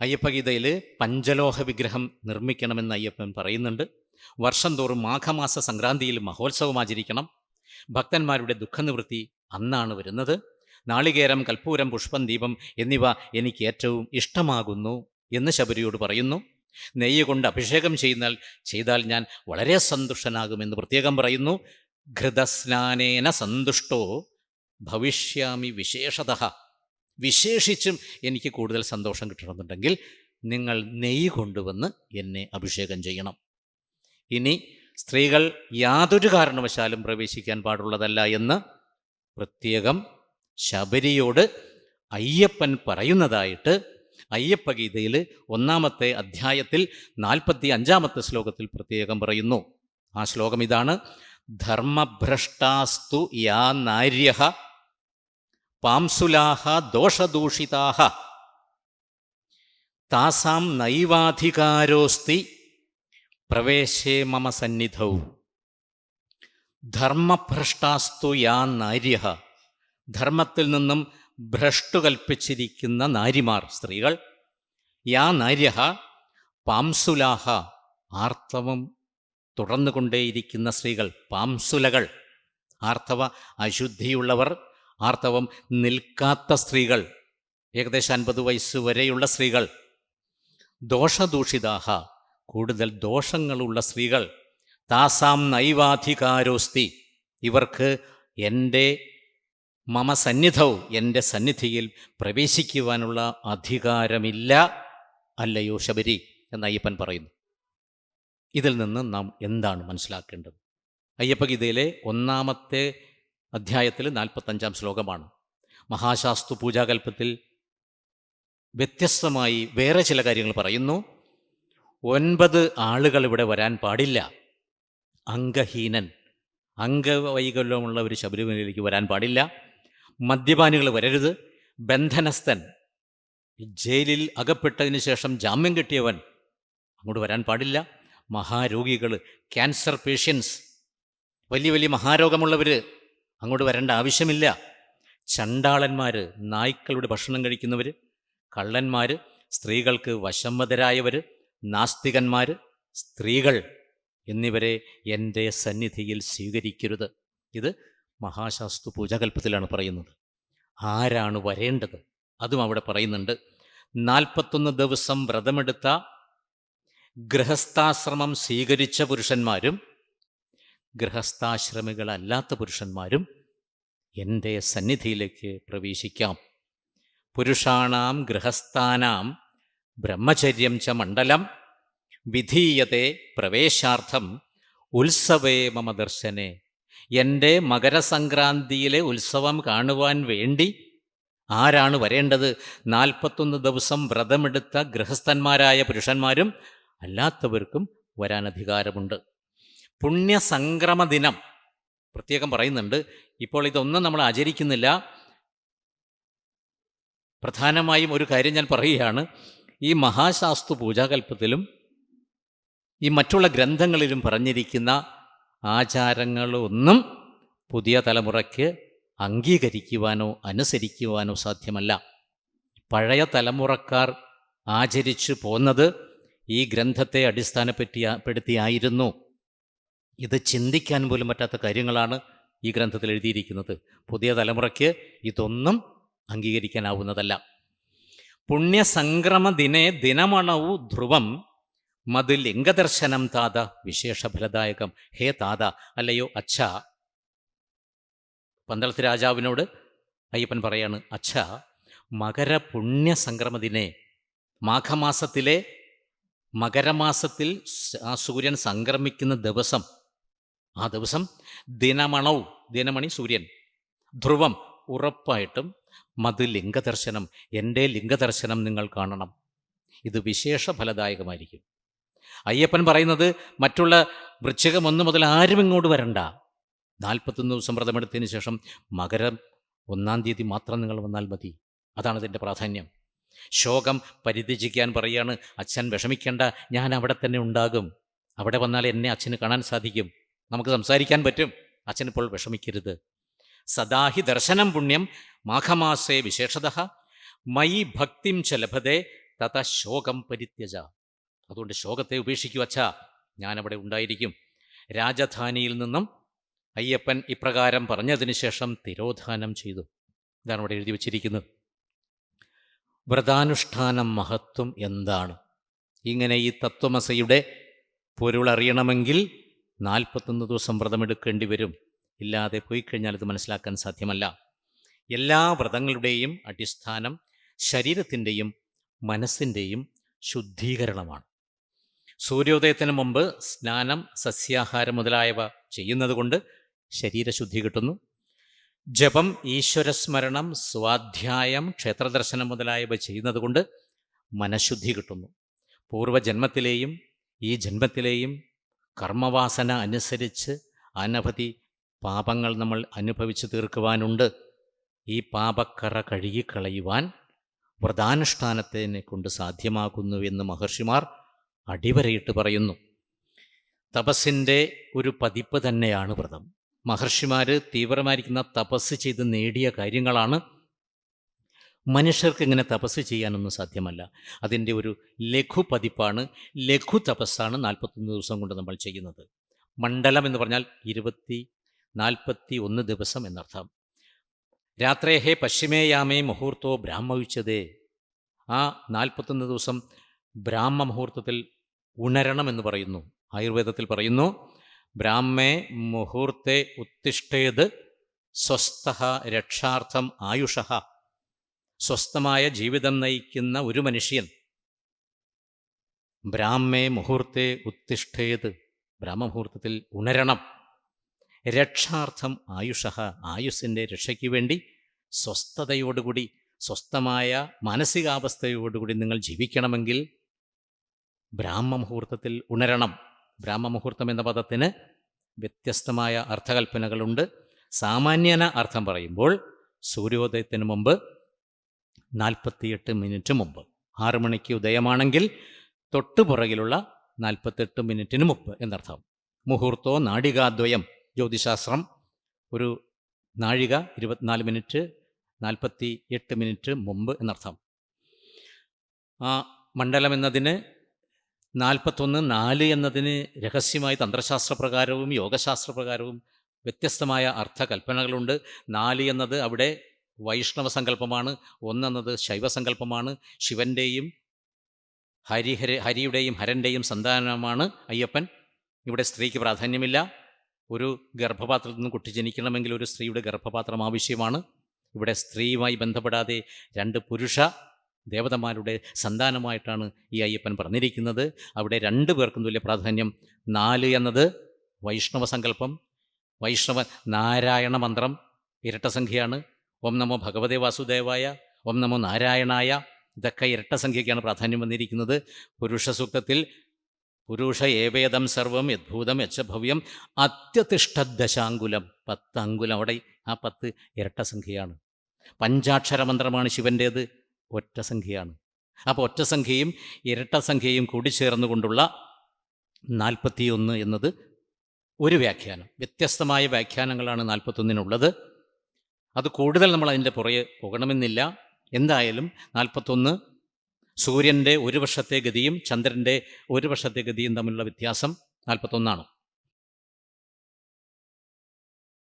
അയ്യപ്പഗീതയിൽ പഞ്ചലോഹ വിഗ്രഹം നിർമ്മിക്കണമെന്ന് അയ്യപ്പൻ പറയുന്നുണ്ട്. വർഷം തോറും മാഘമാസ സംക്രാന്തിയിൽ മഹോത്സവം ആചരിക്കണം. ഭക്തന്മാരുടെ ദുഃഖനിവൃത്തി അന്നാണ് വരുന്നത്. നാളികേരം കൽപ്പൂരം പുഷ്പം ദീപം എന്നിവ എനിക്ക് ഏറ്റവും ഇഷ്ടമാകുന്നു എന്ന് ശബരിയോട് പറയുന്നു. നെയ്യ് കൊണ്ട് അഭിഷേകം ചെയ്യുന്നാൽ ചെയ്താൽ ഞാൻ വളരെ സന്തുഷ്ടനാകുമെന്ന് പ്രത്യേകം പറയുന്നു. ഘൃതസ്നാനേന സന്തുഷ്ടോ ഭവിഷ്യാമി വിശേഷത. വിശേഷിച്ചും എനിക്ക് കൂടുതൽ സന്തോഷം കിട്ടണമെന്നുണ്ടെങ്കിൽ നിങ്ങൾ നെയ്യ് കൊണ്ടുവന്ന് എന്നെ അഭിഷേകം ചെയ്യണം. ഇനി സ്ത്രീകൾ യാതൊരു കാരണവശാലും പ്രവേശിക്കാൻ പാടുള്ളതല്ല എന്ന് പ്രത്യേകം ശബരിയോട് അയ്യപ്പൻ പറയുന്നതായിട്ട് അയ്യപ്പഗീതയിൽ ഒന്നാമത്തെ അധ്യായത്തിൽ നാൽപ്പത്തി അഞ്ചാമത്തെ ശ്ലോകത്തിൽ പ്രത്യേകം പറയുന്നു. ആ ശ്ലോകം ഇതാണ് ധർമ്മഭ്രഷ്ടാസ്തു യാ നാര്യ പാംസുലാഹ ദോഷദൂഷിതാഹ. താസാം നൈവാധികാരോസ്തി പ്രവേശേ മമ സന്നിധൗ. ധർമ്മഭ്രഷ്ടാസ്തു യാ നാര്യ ധർമ്മത്തിൽ നിന്നും ഭ്രഷ്ടു കൽപ്പിച്ചിരിക്കുന്ന നാരിമാർ സ്ത്രീകൾ. യാ നാര്യ പാംസുലാഹ ആർത്തവം തുടർന്നുകൊണ്ടേയിരിക്കുന്ന സ്ത്രീകൾ പാംസുലകൾ. ആർത്തവ അശുദ്ധിയുള്ളവർ ആർത്തവം നിൽക്കാത്ത സ്ത്രീകൾ ഏകദേശം അൻപത് വയസ്സ് വരെയുള്ള സ്ത്രീകൾ ദോഷദൂഷിതാഹ കൂടുതൽ ദോഷങ്ങളുള്ള സ്ത്രീകൾ താസാം നൈവാധികാരോസ്തി ഇവർക്ക് എന്റെ മമ സന്നിധവും എന്റെ സന്നിധിയിൽ പ്രവേശിക്കുവാനുള്ള അധികാരമില്ല അല്ലയോ ശബരി എന്ന് അയ്യപ്പൻ പറയുന്നു. ഇതിൽ നിന്ന് നാം എന്താണ് മനസ്സിലാക്കേണ്ടത്? അയ്യപ്പഗീതയിലെ ഒന്നാമത്തെ അധ്യായത്തിൽ നാൽപ്പത്തഞ്ചാം ശ്ലോകമാണ്. മഹാശാസ്തു പൂജാകൽപ്പത്തിൽ വ്യത്യസ്തമായി വേറെ ചില കാര്യങ്ങൾ പറയുന്നു. ഒൻപത് ആളുകൾ ഇവിടെ വരാൻ പാടില്ല. അംഗഹീനൻ അംഗവൈകല്യമുള്ള ഒരു ശബരിമലയിലേക്ക് വരാൻ പാടില്ല. മദ്യപാനികൾ വരരുത്. ബന്ധനസ്ഥൻ ജയിലിൽ അകപ്പെട്ടതിന് ശേഷം ജാമ്യം കിട്ടിയവൻ അങ്ങോട്ട് വരാൻ പാടില്ല. മഹാരോഗികൾ ക്യാൻസർ പേഷ്യൻസ് വലിയ വലിയ മഹാരോഗമുള്ളവർ അങ്ങോട്ട് വരേണ്ട ആവശ്യമില്ല. ചണ്ടാളന്മാർ നായ്ക്കളുടെ ഭക്ഷണം കഴിക്കുന്നവർ കള്ളന്മാർ സ്ത്രീകൾക്ക് വശംവതരായവർ നാസ്തികന്മാർ സ്ത്രീകൾ എന്നിവരെ എന്റെ സന്നിധിയിൽ സ്വീകരിക്കരുത്. ഇത് മഹാശാസ്തു പൂജാകൽപ്പത്തിലാണ് പറയുന്നത്. ആരാണ് വരേണ്ടത്? അതും അവിടെ പറയുന്നുണ്ട്. നാൽപ്പത്തൊന്ന് ദിവസം വ്രതമെടുത്ത ഗൃഹസ്ഥാശ്രമം സ്വീകരിച്ച പുരുഷന്മാരും ഗൃഹസ്ഥാശ്രമികളല്ലാത്ത പുരുഷന്മാരും എന്റെ സന്നിധിയിലേക്ക് പ്രവേശിക്കാം. പുരുഷാണാം ഗൃഹസ്ഥാനാം ബ്രഹ്മചര്യം ച മണ്ഡലം വിധീയത്തെ പ്രവേശാർത്ഥം ഉത്സവേ മമ ദർശനെ. എന്റെ മകരസംക്രാന്തിയിലെ ഉത്സവം കാണുവാൻ വേണ്ടി ആരാണ് വരേണ്ടത്? നാൽപ്പത്തൊന്ന് ദിവസം വ്രതമെടുത്ത ഗൃഹസ്ഥന്മാരായ പുരുഷന്മാരും അല്ലാത്തവർക്കും വരാൻ അധികാരമുണ്ട് പുണ്യസംക്രമ ദിനം പ്രത്യേകം പറയുന്നുണ്ട്. ഇപ്പോൾ ഇതൊന്നും നമ്മൾ ആചരിക്കുന്നില്ല. പ്രധാനമായും ഒരു കാര്യം ഞാൻ പറയുകയാണ്. ഈ മഹാശാസ്തു പൂജാകൽപ്പത്തിലും ഈ മറ്റുള്ള ഗ്രന്ഥങ്ങളിലും പറഞ്ഞിരിക്കുന്ന ആചാരങ്ങളൊന്നും പുതിയ തലമുറയ്ക്ക് അംഗീകരിക്കുവാനോ അനുസരിക്കുവാനോ സാധ്യമല്ല. പഴയ തലമുറക്കാർ ആചരിച്ചു പോന്നത് ഈ ഗ്രന്ഥത്തെ അടിസ്ഥാനപ്പെടുത്തിയായിരുന്നു ഇത് ചിന്തിക്കാൻ പോലും പറ്റാത്ത കാര്യങ്ങളാണ് ഈ ഗ്രന്ഥത്തിൽ എഴുതിയിരിക്കുന്നത്. പുതിയ തലമുറയ്ക്ക് ഇതൊന്നും അംഗീകരിക്കാനാവുന്നതല്ല. പുണ്യസംക്രമ ദിനേ ദിനമണവു ധ്രുവം മത് ലിംഗദർശനം താത വിശേഷഫലദായകം. ഹേ താത അല്ലയോ അച്ഛ. പന്തളത്ത് രാജാവിനോട് അയ്യപ്പൻ പറയാണ് അച്ഛ മകര പുണ്യസംക്രമദിനെ മാഘമാസത്തിലെ മകരമാസത്തിൽ ആ സൂര്യൻ സംക്രമിക്കുന്ന ദിവസം ആ ദിവസം ദിനമണവും ദിനമണി സൂര്യൻ. ധ്രുവം ഉറപ്പായിട്ടും മത് ലിംഗദർശനം എന്റെ ലിംഗദർശനം നിങ്ങൾ കാണണം. ഇത് വിശേഷ ഫലദായകമായിരിക്കും അയ്യപ്പൻ പറയുന്നത് മറ്റുള്ള വൃശ്ചികം ഒന്ന് മുതൽ ആരും ഇങ്ങോട്ട് വരണ്ട. നാൽപ്പത്തൊന്ന് ദിവസം വ്രതമെടുത്തതിന് ശേഷം മകരം ഒന്നാം തീയതി മാത്രം നിങ്ങൾ വന്നാൽ മതി. അതാണ് ഇതിന്റെ പ്രാധാന്യം. ശോകം പരിത്യജിക്കാൻ പറയാണ് അച്ഛൻ വിഷമിക്കേണ്ട ഞാൻ അവിടെ തന്നെ ഉണ്ടാകും. അവിടെ വന്നാൽ എന്നെ അച്ഛന് കാണാൻ സാധിക്കും. നമുക്ക് സംസാരിക്കാൻ പറ്റും. അച്ഛനിപ്പോൾ വിഷമിക്കരുത്. സദാഹി ദർശനം പുണ്യം മാഘമാസേ വിശേഷത. മൈ ഭക്തിം ചലഭതേ തത ശോകം പരിത്യജ. അതുകൊണ്ട് ശോകത്തെ ഉപേക്ഷിക്കൂ അച്ഛ. ഞാനവിടെ ഉണ്ടായിരിക്കും. രാജധാനിയിൽ നിന്നും അയ്യപ്പൻ ഇപ്രകാരം പറഞ്ഞതിന് ശേഷം തിരോധാനം ചെയ്തു. ഇതാണ് അവിടെ എഴുതി വച്ചിരിക്കുന്നത്. വ്രതാനുഷ്ഠാനം മഹത്വം എന്താണ്? ഇങ്ങനെ ഈ തത്വമസയുടെ പൊരുളറിയണമെങ്കിൽ നാൽപ്പത്തൊന്ന് ദിവസം വ്രതമെടുക്കേണ്ടി വരും ഇല്ലാതെ പോയി കഴിഞ്ഞാൽ ഇത് മനസ്സിലാക്കാൻ സാധ്യമല്ല. എല്ലാ വ്രതങ്ങളുടെയും അടിസ്ഥാനം ശരീരത്തിന്റെയും മനസ്സിന്റെയും ശുദ്ധീകരണമാണ്. സൂര്യോദയത്തിന് മുമ്പ് സ്നാനം സസ്യാഹാരം മുതലായവ ചെയ്യുന്നത് കൊണ്ട് ശരീരശുദ്ധി കിട്ടുന്നു. ജപം ഈശ്വരസ്മരണം സ്വാധ്യായം ക്ഷേത്രദർശനം മുതലായവ ചെയ്യുന്നത് കൊണ്ട് മനഃശുദ്ധി കിട്ടുന്നു. പൂർവജന്മത്തിലെയും ഈ ജന്മത്തിലെയും കർമ്മവാസന അനുസരിച്ച് അനവധി പാപങ്ങൾ നമ്മൾ അനുഭവിച്ചു തീർക്കുവാനുണ്ട്. ഈ പാപക്കറ കഴുകിക്കളയുവാൻ വ്രതാനുഷ്ഠാനത്തിനെ കൊണ്ട് സാധ്യമാകുന്നു എന്ന് മഹർഷിമാർ അടിവരയിട്ട് പറയുന്നു. തപസ്സിന്റെ ഒരു പതിപ്പ് തന്നെയാണ് വ്രതം. മഹർഷിമാർ തീവ്രമായിരിക്കുന്ന തപസ് ചെയ്ത് നേടിയ കാര്യങ്ങളാണ് മനുഷ്യർക്ക് ഇങ്ങനെ തപസ് ചെയ്യാനൊന്നും സാധ്യമല്ല. അതിന്റെ ഒരു ലഘു പതിപ്പാണ് ലഘു തപസ്സാണ് നാൽപ്പത്തൊന്ന് ദിവസം കൊണ്ട് നമ്മൾ ചെയ്യുന്നത്. മണ്ഡലം എന്ന് പറഞ്ഞാൽ ഇരുപത്തി നാൽപ്പത്തി ഒന്ന് ദിവസം എന്നർത്ഥം. രാത്രേഹേ പശ്ചിമേയാമേ മുഹൂർത്തോ ബ്രാഹ്മവിച്ചതേ. ആ നാൽപ്പത്തൊന്ന് ദിവസം ബ്രാഹ്മ മുഹൂർത്തത്തിൽ ഉണരണം എന്ന് പറയുന്നു. ആയുർവേദത്തിൽ പറയുന്നു ബ്രാഹ്മേ മുഹൂർത്തെ ഉത്തിഷ്ഠേത് സ്വസ്ഥ രക്ഷാർത്ഥം ആയുഷ. സ്വസ്ഥമായ ജീവിതം നയിക്കുന്ന ഒരു മനുഷ്യൻ. ബ്രാഹ്മേ മുഹൂർത്തെ ഉത്തിഷ്ഠേത്. ബ്രാഹ്മമുഹൂർത്തത്തിൽ ഉണരണം. രക്ഷാർത്ഥം ആയുഷ ആയുസ്സിന്റെ രക്ഷയ്ക്ക് വേണ്ടി സ്വസ്ഥതയോടുകൂടി സ്വസ്ഥമായ മാനസികാവസ്ഥയോടുകൂടി നിങ്ങൾ ജീവിക്കണമെങ്കിൽ ബ്രാഹ്മമുഹൂർത്തത്തിൽ ഉണരണം. ബ്രാഹ്മമുഹൂർത്തം എന്ന പദത്തിന് വ്യത്യസ്തമായ അർത്ഥകൽപ്പനകളുണ്ട്. സാമാന്യന അർത്ഥം പറയുമ്പോൾ സൂര്യോദയത്തിന് മുമ്പ് നാൽപ്പത്തിയെട്ട് മിനിറ്റ് മുമ്പ്. ആറു മണിക്ക് ഉദയമാണെങ്കിൽ തൊട്ടു പുറകിലുള്ള നാൽപ്പത്തെട്ട് മിനിറ്റിന് മുമ്പ് എന്നർത്ഥം. മുഹൂർത്തോ നാഴികാദ്വയം ജ്യോതിശാസ്ത്രം ഒരു നാഴിക ഇരുപത്തിനാല് മിനിറ്റ് നാൽപ്പത്തി എട്ട് മിനിറ്റ് മുമ്പ് എന്നർത്ഥം. ആ മണ്ഡലം എന്നതിന് നാൽപ്പത്തൊന്ന് നാല് എന്നതിന് രഹസ്യമായി തന്ത്രശാസ്ത്രപ്രകാരവും യോഗശാസ്ത്രപ്രകാരവും വ്യത്യസ്തമായ അർത്ഥകൽപ്പനകളുണ്ട്. നാല് എന്നത് അവിടെ വൈഷ്ണവ സങ്കല്പമാണ് ഒന്നെന്നത് ശൈവസങ്കല്പമാണ്. ശിവന്റെയും ഹരിഹര ഹരിയുടെയും ഹരന്റെയും സന്താനമാണ് അയ്യപ്പൻ. ഇവിടെ സ്ത്രീക്ക് പ്രാധാന്യമില്ല. ഒരു ഗർഭപാത്രത്തിൽ നിന്ന് കുട്ടി ജനിക്കണമെങ്കിൽ ഒരു സ്ത്രീയുടെ ഗർഭപാത്രം ആവശ്യമാണ്. ഇവിടെ സ്ത്രീയുമായി ബന്ധപ്പെടാതെ രണ്ട് പുരുഷ ദേവതമാരുടെ സന്താനമായിട്ടാണ് ഈ അയ്യപ്പൻ പറഞ്ഞിരിക്കുന്നത്. അവിടെ രണ്ടു പേർക്കും തുല്യ പ്രാധാന്യം. നാല് എന്നത് വൈഷ്ണവ സങ്കല്പം വൈഷ്ണവ നാരായണ മന്ത്രം. ഇരട്ടസംഖ്യയാണ്. ഓം നമോ ഭഗവതേ വാസുദേവായ ഓം നമോ നാരായണായ ഇതൊക്കെ ഇരട്ട സംഖ്യയ്ക്കാണ് പ്രാധാന്യം വന്നിരിക്കുന്നത്. പുരുഷ സൂക്തത്തിൽ പുരുഷ ഏവേദം സർവം യദ്ഭൂതം യച്ഛഭവ്യം അത്യതിഷ്ഠദശാങ്കുലം പത്ത് അങ്കുലം അവിടെ ആ പത്ത് ഇരട്ട സംഖ്യയാണ്. പഞ്ചാക്ഷര മന്ത്രമാണ് ശിവന്റേത് ഒറ്റ സംഖ്യയാണ്. അപ്പോൾ ഒറ്റ സംഖ്യയും ഇരട്ട സംഖ്യയും കൂടി ചേർന്നുകൊണ്ടുള്ള നാൽപ്പത്തിയൊന്ന് എന്നത് ഒരു വ്യാഖ്യാനം. വ്യത്യസ്തമായ വ്യാഖ്യാനങ്ങളാണ് നാൽപ്പത്തൊന്നിനുള്ളത്. അത് കൂടുതൽ നമ്മൾ അതിന്റെ പുറകെ പോകണമെന്നില്ല. എന്തായാലും നാൽപ്പത്തൊന്ന് സൂര്യന്റെ ഒരു വർഷത്തെ ഗതിയും ചന്ദ്രന്റെ ഒരു വർഷത്തെ ഗതിയും തമ്മിലുള്ള വ്യത്യാസം നാൽപ്പത്തൊന്നാണ്.